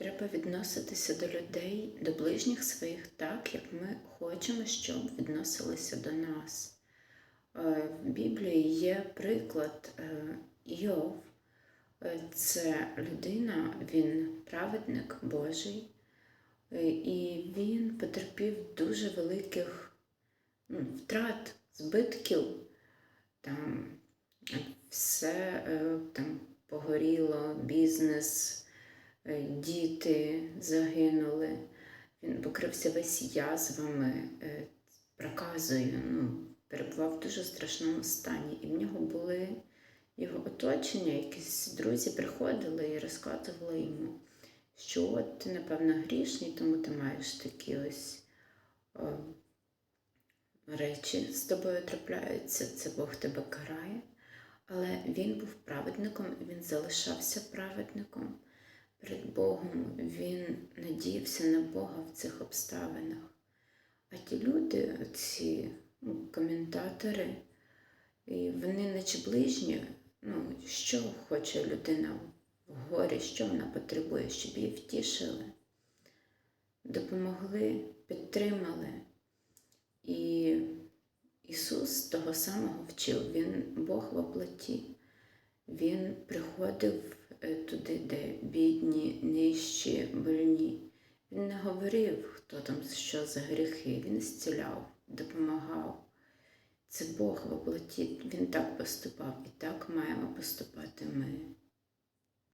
Треба відноситися до людей, до ближніх своїх так, як ми хочемо, щоб відносилися до нас. Е, В Біблії є приклад е, Іов. Е, Це людина, він праведник Божий, і він потерпів дуже великих ну, втрат, збитків. Там все там погоріло, бізнес, діти загинули. Він покрився весь язвами, е, проказою, ну, перебував в дуже страшному стані. І в нього були його оточення, якісь друзі приходили і розказували йому, що от ти, напевно, грішний, тому ти маєш такі ось е, речі з тобою трапляються, це Бог тебе карає. Але він був праведником, він залишався праведником перед Богом. Він надіявся на Бога в цих обставинах. А ті люди, ці ну, коментатори, вони наче ближні, ну, що хоче людина в горі, що вона потребує, щоб її втішили, допомогли, підтримали. І Ісус того самого вчив, Він Бог во плоті. Він приходив туди, де бідні, нижчі, больні. Він не говорив, хто там що за гріхи. Він зціляв, допомагав. Це Бог воплоті. Він так поступав і так маємо поступати.